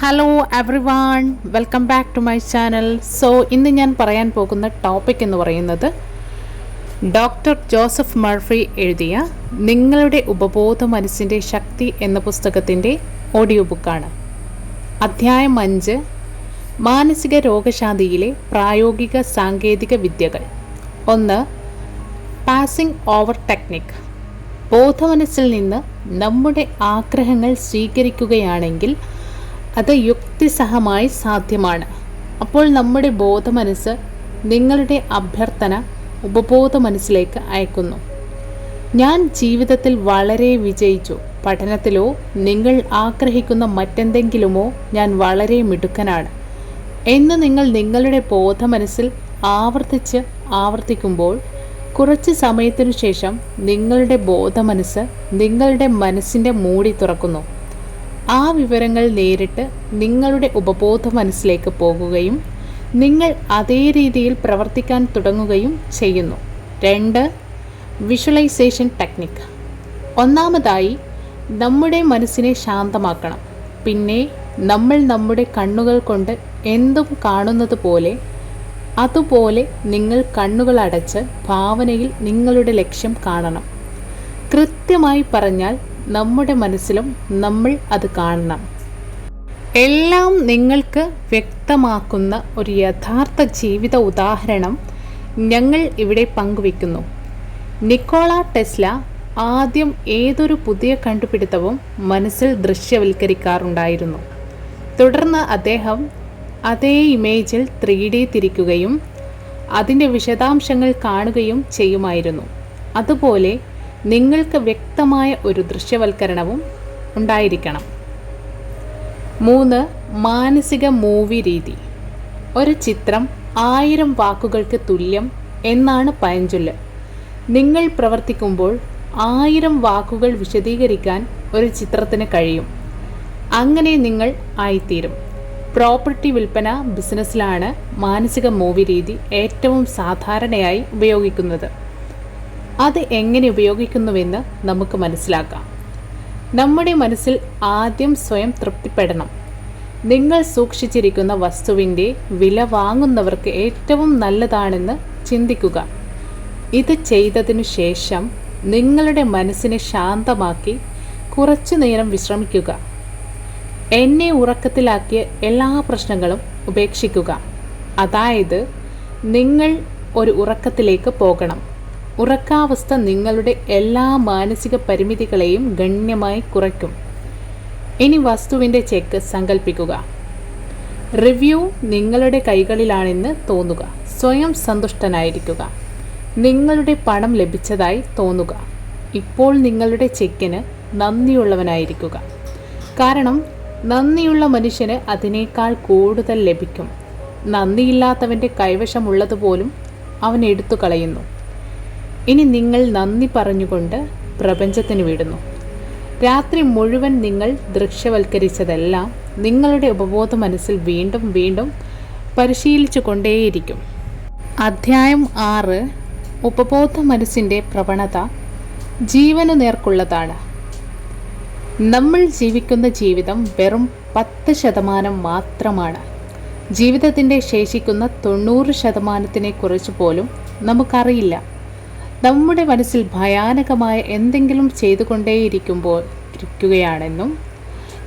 Hello everyone welcome back to my channel so ഇന്ന് ഞാൻ പറയാൻ പോകുന്ന ടോപ്പിക് എന്ന് പറയുന്നത് ഡോക്ടർ ജോസഫ് മർഫി എഴുതിയ നിങ്ങളുടെ ഉപബോധ മനസ്സിന്റെ ശക്തി എന്ന പുസ്തകത്തിന്റെ ഓഡിയോ ബുക്കാണ് അധ്യായം അഞ്ച് മാനസിക രോഗശാന്തിയിലെ പ്രായോഗിക സാങ്കേതിക വിദ്യകൾ. ഒന്ന് പാസിംഗ് ഓവർ ടെക്നിക് ബോധമനസ്സിൽ നിന്ന് നമ്മുടെ ആഗ്രഹങ്ങൾ സ്വീകരിക്കുകയാണെങ്കിൽ അത് യുക്തിസഹമായി സാധ്യമാണ്. അപ്പോൾ നമ്മുടെ ബോധമനസ്സ് നിങ്ങളുടെ അഭ്യർത്ഥന ഉപബോധ മനസ്സിലേക്ക് അയക്കുന്നു. ഞാൻ ജീവിതത്തിൽ വളരെ വിജയിച്ചു. പഠനത്തിലോ നിങ്ങൾ ആഗ്രഹിക്കുന്ന മറ്റെന്തെങ്കിലുമോ ഞാൻ വളരെ മിടുക്കനാണ്. എന്ന് നിങ്ങൾ നിങ്ങളുടെ ബോധമനസ്സിൽ ആവർത്തിച്ച് ആവർത്തിക്കുമ്പോൾ കുറച്ച് സമയത്തിനു ശേഷം നിങ്ങളുടെ ബോധമനസ്സ് നിങ്ങളുടെ മനസ്സിന്റെ മൂടി തുറക്കുന്നു. ആ വിവരങ്ങൾ നേരിട്ട് നിങ്ങളുടെ ഉപബോധ മനസ്സിലേക്ക് പോകുകയും നിങ്ങൾ അതേ രീതിയിൽ പ്രവർത്തിക്കാൻ തുടങ്ങുകയും ചെയ്യുന്നു. രണ്ട് വിഷ്വലൈസേഷൻ ടെക്നിക്ക് ഒന്നാമതായി നമ്മുടെ മനസ്സിനെ ശാന്തമാക്കണം. പിന്നെ നമ്മൾ നമ്മുടെ കണ്ണുകൾ കൊണ്ട് എന്തും കാണുന്നത് പോലെ അതുപോലെ നിങ്ങൾ കണ്ണുകൾ അടച്ച് ഭാവനയിൽ നിങ്ങളുടെ ലക്ഷ്യം കാണണം. കൃത്യമായി പറഞ്ഞാൽ നമ്മുടെ മനസ്സിലും നമ്മൾ അത് കാണണം. എല്ലാം നിങ്ങൾക്ക് വ്യക്തമാക്കുന്ന ഒരു യഥാർത്ഥ ജീവിത ഉദാഹരണം ഞങ്ങൾ ഇവിടെ പങ്കുവെക്കുന്നു നിക്കോള ടെസ്ല ആദ്യം ഏതൊരു പുതിയ കണ്ടുപിടുത്തവും മനസ്സിൽ ദൃശ്യവൽക്കരിക്കാറുണ്ടായിരുന്നു. തുടർന്ന് അദ്ദേഹം അതേ ഇമേജിൽ ത്രീ ഡി തിരിക്കുകയും അതിന്റെ വിശദാംശങ്ങൾ കാണുകയും ചെയ്യുമായിരുന്നു. അതുപോലെ നിങ്ങൾക്ക് വ്യക്തമായ ഒരു ദൃശ്യവൽക്കരണവും ഉണ്ടായിരിക്കണം. മൂന്ന് മാനസിക മൂവി രീതി. ഒരു ചിത്രം ആയിരം വാക്കുകൾക്ക് തുല്യം എന്നാണ് പഴഞ്ചൊല്ല്. നിങ്ങൾ പ്രവർത്തിക്കുമ്പോൾ ആയിരം വാക്കുകൾ വിശദീകരിക്കാൻ ഒരു ചിത്രത്തിന് കഴിയും. അങ്ങനെ നിങ്ങൾ ആയിത്തീരും. പ്രോപ്പർട്ടി വിൽപ്പന ബിസിനസ്സിലാണ് മാനസിക മൂവി രീതി ഏറ്റവും സാധാരണയായി ഉപയോഗിക്കുന്നത്. അത് എങ്ങനെ ഉപയോഗിക്കുന്നുവെന്ന് നമുക്ക് മനസ്സിലാക്കാം. നമ്മുടെ മനസ്സിൽ ആദ്യം സ്വയം തൃപ്തിപ്പെടണം. നിങ്ങൾ സൂക്ഷിച്ചിരിക്കുന്ന വസ്തുവിന്റെ വില വാങ്ങുന്നവർക്ക് ഏറ്റവും നല്ലതാണെന്ന് ചിന്തിക്കുക. ഇത് ചെയ്തതിനു ശേഷം നിങ്ങളുടെ മനസ്സിനെ ശാന്തമാക്കി കുറച്ചു നേരം വിശ്രമിക്കുക. എന്നെ ഉറക്കത്തിലാക്കിയ എല്ലാ പ്രശ്നങ്ങളും ഉപേക്ഷിക്കുക. അതായത് നിങ്ങൾ ഒരു ഉറക്കത്തിലേക്ക് പോകണം. ഉറക്കാവസ്ഥ നിങ്ങളുടെ എല്ലാ മാനസിക പരിമിതികളെയും ഗണ്യമായി കുറയ്ക്കും. ഇനി വസ്തുവിന്റെ ചെക്ക് സങ്കല്പിക്കുക റിവ്യൂ നിങ്ങളുടെ കൈകളിലാണെന്ന് തോന്നുക. സ്വയം സന്തുഷ്ടനായിരിക്കുക. നിങ്ങളുടെ പണം ലഭിച്ചതായി തോന്നുക. ഇപ്പോൾ നിങ്ങളുടെ ചെക്കിന് നന്ദിയുള്ളവനായിരിക്കുക. കാരണം നന്ദിയുള്ള മനുഷ്യന് അതിനേക്കാൾ കൂടുതൽ ലഭിക്കും. നന്ദിയില്ലാത്തവന്റെ കൈവശമുള്ളതുപോലും അവൻ എടുത്തു കളയുന്നു ഇനി നിങ്ങൾ നന്ദി പറഞ്ഞുകൊണ്ട് പ്രപഞ്ചത്തിന് വിടുന്നു. രാത്രി മുഴുവൻ നിങ്ങൾ ദൃശ്യവൽക്കരിച്ചതെല്ലാം നിങ്ങളുടെ ഉപബോധ മനസ്സിൽ വീണ്ടും വീണ്ടും പരിശീലിച്ചു കൊണ്ടേയിരിക്കും. അധ്യായം ആറ്. ഉപബോധ മനസ്സിന്റെ പ്രവണത ജീവനു നേർക്കുള്ളതാണ്. നമ്മൾ ജീവിക്കുന്ന ജീവിതം വെറും പത്ത് ശതമാനം മാത്രമാണ്. ജീവിതത്തിന്റെ ശേഷിക്കുന്ന തൊണ്ണൂറ് ശതമാനത്തിനെക്കുറിച്ച് പോലും നമുക്കറിയില്ല. നമ്മുടെ മനസ്സിൽ ഭയാനകമായ എന്തെങ്കിലും ചെയ്തുകൊണ്ടേയിരിക്കുമ്പോൾ ഇരിക്കുകയാണെന്നും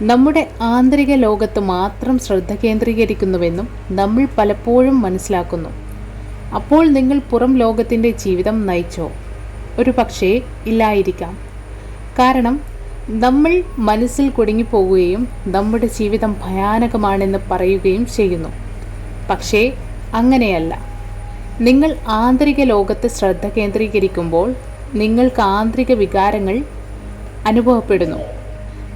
നമ്മുടെ ആന്തരിക ലോകത്ത് മാത്രം ശ്രദ്ധ കേന്ദ്രീകരിക്കുന്നുവെന്നും നമ്മൾ പലപ്പോഴും മനസ്സിലാക്കുന്നു. അപ്പോൾ നിങ്ങൾ പുറം ലോകത്തിന്റെ ജീവിതം നയിച്ചോ? ഒരു പക്ഷേ ഇല്ലായിരിക്കാം. കാരണം നമ്മൾ മനസ്സിൽ കുടുങ്ങിപ്പോവുകയും നമ്മുടെ ജീവിതം ഭയാനകമാണെന്ന് പറയുകയും ചെയ്യുന്നു. പക്ഷേ അങ്ങനെയല്ല. നിങ്ങൾ ആന്തരിക ലോകത്ത് ശ്രദ്ധ കേന്ദ്രീകരിക്കുമ്പോൾ നിങ്ങൾക്ക് ആന്തരിക വികാരങ്ങൾ അനുഭവപ്പെടുന്നു.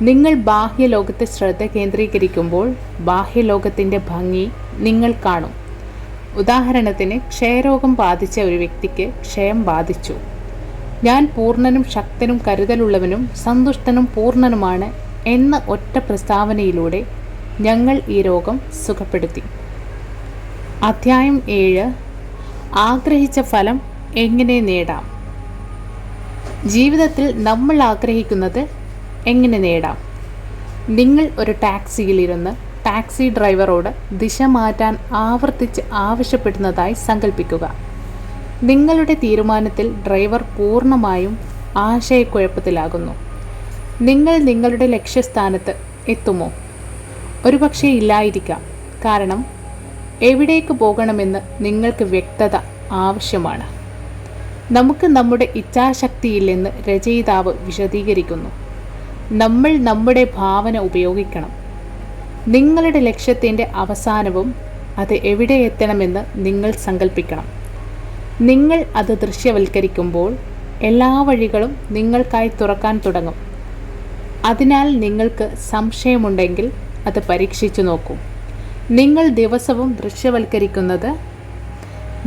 നിങ്ങൾ ബാഹ്യ ലോകത്തെ ശ്രദ്ധ കേന്ദ്രീകരിക്കുമ്പോൾ ബാഹ്യ ലോകത്തിന്റെ ഭംഗി നിങ്ങൾ കാണും. ഉദാഹരണത്തിന് ക്ഷയരോഗം ബാധിച്ച ഒരു വ്യക്തിക്ക് ക്ഷയം ബാധിച്ചു. ഞാൻ പൂർണനും ശക്തനും കരുതലുള്ളവനും സന്തുഷ്ടനും പൂർണനുമാണ് എന്ന ഒറ്റ പ്രസ്താവനയിലൂടെ ഞങ്ങൾ ഈ രോഗം സുഖപ്പെടുത്തി. അധ്യായം ഏഴ് ആഗ്രഹിച്ച ഫലം എങ്ങനെ നേടാം? ജീവിതത്തിൽ നമ്മൾ ആഗ്രഹിക്കുന്നത് എങ്ങനെ നേടാം? നിങ്ങൾ ഒരു ടാക്സിയിലിരുന്ന് ടാക്സി ഡ്രൈവറോട് ദിശ മാറ്റാൻ ആവർത്തിച്ച് ആവശ്യപ്പെടുന്നതായി സങ്കല്പിക്കുക നിങ്ങളുടെ തീരുമാനത്തിൽ ഡ്രൈവർ പൂർണമായും ആശയക്കുഴപ്പത്തിലാകുന്നു. നിങ്ങൾ നിങ്ങളുടെ ലക്ഷ്യസ്ഥാനത്ത് എത്തുമോ? ഒരുപക്ഷെ ഇല്ലായിരിക്കാം. കാരണം എവിടേക്ക് പോകണമെന്ന് നിങ്ങൾക്ക് വ്യക്തത ആവശ്യമാണ്. നമുക്ക് നമ്മുടെ ഇച്ഛാശക്തിയില്ലെന്ന് രചയിതാവ് വിശദീകരിക്കുന്നു. നമ്മൾ നമ്മുടെ ഭാവന ഉപയോഗിക്കണം. നിങ്ങളുടെ ലക്ഷ്യത്തിന്റെ അവസാനവും അത് എവിടെ എത്തണമെന്ന് നിങ്ങൾ സങ്കല്പിക്കണം നിങ്ങൾ അത് ദൃശ്യവൽക്കരിക്കുമ്പോൾ എല്ലാ വഴികളും നിങ്ങൾക്കായി തുറക്കാൻ തുടങ്ങും. അതിനാൽ നിങ്ങൾക്ക് സംശയമുണ്ടെങ്കിൽ അത് പരീക്ഷിച്ചു നോക്കൂ. നിങ്ങൾ ദിവസവും ദൃശ്യവൽക്കരിക്കുന്നത്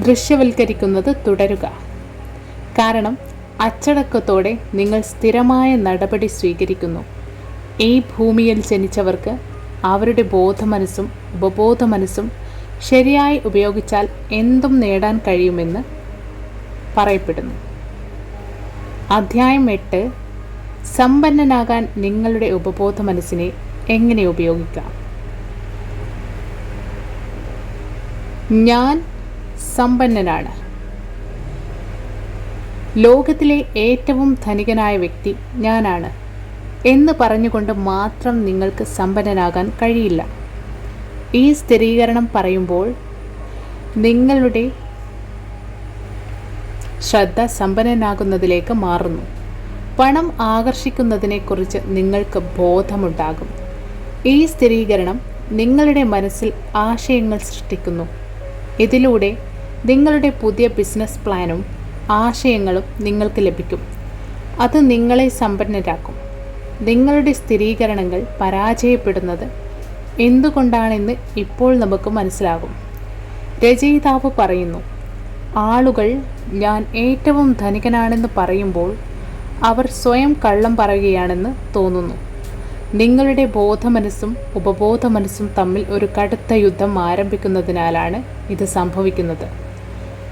ദൃശ്യവൽക്കരിക്കുന്നത് തുടരുക. കാരണം അച്ചടക്കത്തോടെ നിങ്ങൾ സ്ഥിരമായ നടപടി സ്വീകരിക്കുന്നു. ഈ ഭൂമിയിൽ ജനിച്ചവർക്ക് അവരുടെ ബോധമനസ്സും ഉപബോധ മനസ്സും ശരിയായി ഉപയോഗിച്ചാൽ എന്തും നേടാൻ കഴിയുമെന്ന് പറയപ്പെടുന്നു. അധ്യായം എട്ട് സമ്പന്നനാകാൻ നിങ്ങളുടെ ഉപബോധ മനസ്സിനെ എങ്ങനെ ഉപയോഗിക്കാം? ഞാൻ സമ്പന്നനാണ്. ലോകത്തിലെ ഏറ്റവും ധനികനായ വ്യക്തി ഞാനാണ്. എന്ന് പറഞ്ഞുകൊണ്ട് മാത്രം നിങ്ങൾക്ക് സമ്പന്നനാകാൻ കഴിയില്ല. ഈ സ്ഥിരീകരണം പറയുമ്പോൾ നിങ്ങളുടെ ശ്രദ്ധ സമ്പന്നനാകുന്നതിലേക്ക് മാറുന്നു. പണം ആകർഷിക്കുന്നതിനെക്കുറിച്ച് നിങ്ങൾക്ക് ബോധമുണ്ടാകും. ഈ സ്ഥിരീകരണം നിങ്ങളുടെ മനസ്സിൽ ആശയങ്ങൾ സൃഷ്ടിക്കുന്നു. ഇതിലൂടെ നിങ്ങളുടെ പുതിയ ബിസിനസ് പ്ലാനും ആശയങ്ങളും നിങ്ങൾക്ക് ലഭിക്കും. അത് നിങ്ങളെ സമ്പന്നരാക്കും. നിങ്ങളുടെ സ്ഥിരീകരണങ്ങൾ പരാജയപ്പെടുന്നത് എന്തുകൊണ്ടാണെന്ന് ഇപ്പോൾ നമുക്ക് മനസ്സിലാകും. രചയിതാവ് പറയുന്നു ആളുകൾ ഞാൻ ഏറ്റവും ധനികനാണെന്ന് പറയുമ്പോൾ അവർ സ്വയം കള്ളം പറയുകയാണെന്ന് തോന്നുന്നു. നിങ്ങളുടെ ബോധമനസ്സും ഉപബോധ മനസ്സും തമ്മിൽ ഒരു കടുത്ത യുദ്ധം ആരംഭിക്കുന്നതിനാലാണ് ഇത് സംഭവിക്കുന്നത്.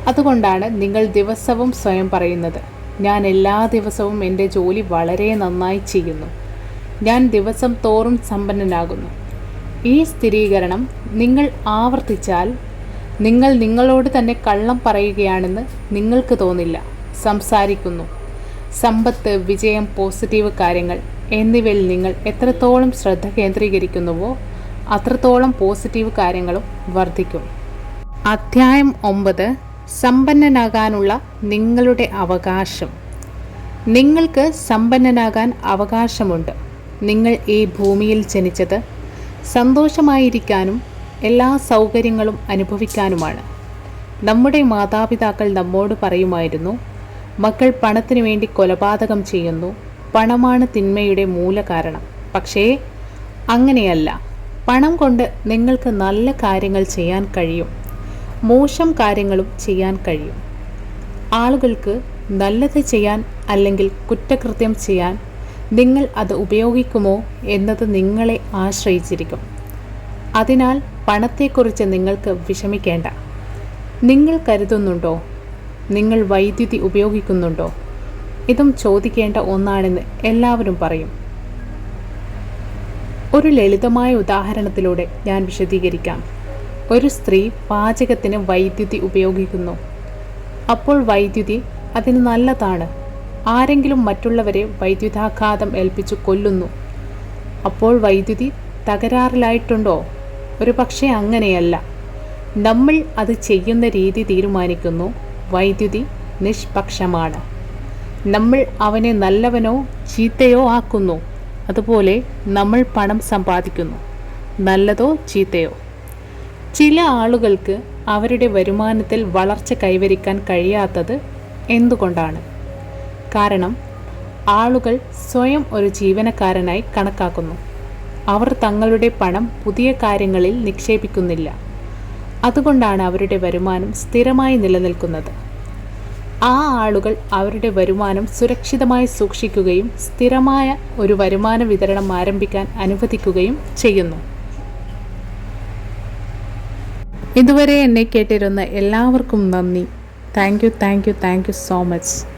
അതുകൊണ്ടാണ് നിങ്ങൾ ദിവസവും സ്വയം പറയുന്നത് ഞാൻ എല്ലാ ദിവസവും എന്റെ ജോലി വളരെ നന്നായി ചെയ്യുന്നു. ഞാൻ ദിവസം തോറും സമ്പന്നനാകുന്നു. ഈ സ്ഥിരീകരണം നിങ്ങൾ ആവർത്തിച്ചാൽ നിങ്ങൾ നിങ്ങളോട് തന്നെ കള്ളം പറയുകയാണെന്ന് നിങ്ങൾക്ക് തോന്നില്ല സംസാരിക്കുന്നു. സമ്പത്ത് വിജയം പോസിറ്റീവ് കാര്യങ്ങൾ എന്നിവയിൽ നിങ്ങൾ എത്രത്തോളം ശ്രദ്ധ കേന്ദ്രീകരിക്കുന്നുവോ അത്രത്തോളം പോസിറ്റീവ് കാര്യങ്ങളും വർദ്ധിക്കും. അധ്യായം ഒമ്പത് സമ്പന്നനാകാനുള്ള നിങ്ങളുടെ അവകാശം. നിങ്ങൾക്ക് സമ്പന്നനാകാൻ അവകാശമുണ്ട്. നിങ്ങൾ ഈ ഭൂമിയിൽ ജനിച്ചത് സന്തോഷമായിരിക്കാനും എല്ലാ സൗകര്യങ്ങളും അനുഭവിക്കാനുമാണ്. നമ്മുടെ മാതാപിതാക്കൾ നമ്മോട് പറയുമായിരുന്നു മക്കൾ പണത്തിനു വേണ്ടി കൊലപാതകം ചെയ്യുന്നു പണമാണ് തിന്മയുടെ മൂലകാരണം പക്ഷേ അങ്ങനെയല്ല. പണം കൊണ്ട് നിങ്ങൾക്ക് നല്ല കാര്യങ്ങൾ ചെയ്യാൻ കഴിയും. മോശം കാര്യങ്ങളും ചെയ്യാൻ കഴിയും. ആളുകൾക്ക് നല്ലത് ചെയ്യാൻ അല്ലെങ്കിൽ കുറ്റകൃത്യം ചെയ്യാൻ നിങ്ങൾ അത് ഉപയോഗിക്കുമോ എന്നത് നിങ്ങളെ ആശ്രയിച്ചിരിക്കും. അതിനാൽ പണത്തെക്കുറിച്ച് നിങ്ങൾക്ക് വിഷമിക്കേണ്ട. നിങ്ങൾ കരുതുന്നുണ്ടോ? നിങ്ങൾ വൈദ്യുതി ഉപയോഗിക്കുന്നുണ്ടോ? ഇതും ചോദിക്കേണ്ട ഒന്നാണെന്ന് എല്ലാവരും പറയും. ഒരു ലളിതമായ ഉദാഹരണത്തിലൂടെ ഞാൻ വിശദീകരിക്കാം. ഒരു സ്ത്രീ പാചകത്തിന് വൈദ്യുതി ഉപയോഗിക്കുന്നു. അപ്പോൾ വൈദ്യുതി അതിന് നല്ലതാണ്. ആരെങ്കിലും മറ്റുള്ളവരെ വൈദ്യുതാഘാതം ഏൽപ്പിച്ചു കൊല്ലുന്നു. അപ്പോൾ വൈദ്യുതി തകരാറിലായിട്ടുണ്ടോ? ഒരു പക്ഷേ അങ്ങനെയല്ല. നമ്മൾ അത് ചെയ്യുന്ന രീതി തീരുമാനിക്കുന്നു. വൈദ്യുതി നിഷ്പക്ഷമാണ്. നമ്മൾ അവനെ നല്ലവനോ ചീത്തയോ ആക്കുന്നു. അതുപോലെ നമ്മൾ പണം സമ്പാദിക്കുന്നു. നല്ലതോ ചീത്തയോ? ചില ആളുകൾക്ക് അവരുടെ വരുമാനത്തിൽ വളർച്ച കൈവരിക്കാൻ കഴിയാത്തത് എന്തുകൊണ്ടാണ്? കാരണം ആളുകൾ സ്വയം ഒരു ജീവനക്കാരനായി കണക്കാക്കുന്നു. അവർ തങ്ങളുടെ പണം പുതിയ കാര്യങ്ങളിൽ നിക്ഷേപിക്കുന്നില്ല. അതുകൊണ്ടാണ് അവരുടെ വരുമാനം സ്ഥിരമായി നിലനിൽക്കുന്നത്. ആ ആളുകൾ അവരുടെ വരുമാനം സുരക്ഷിതമായി സൂക്ഷിക്കുകയും സ്ഥിരമായ ഒരു വരുമാന വിതരണം ആരംഭിക്കാൻ അനുവദിക്കുകയും ചെയ്യുന്നു. ഇതുവരെ എന്നെ കേട്ടിരുന്ന എല്ലാവർക്കും നന്ദി. Thank you thank you thank you so much.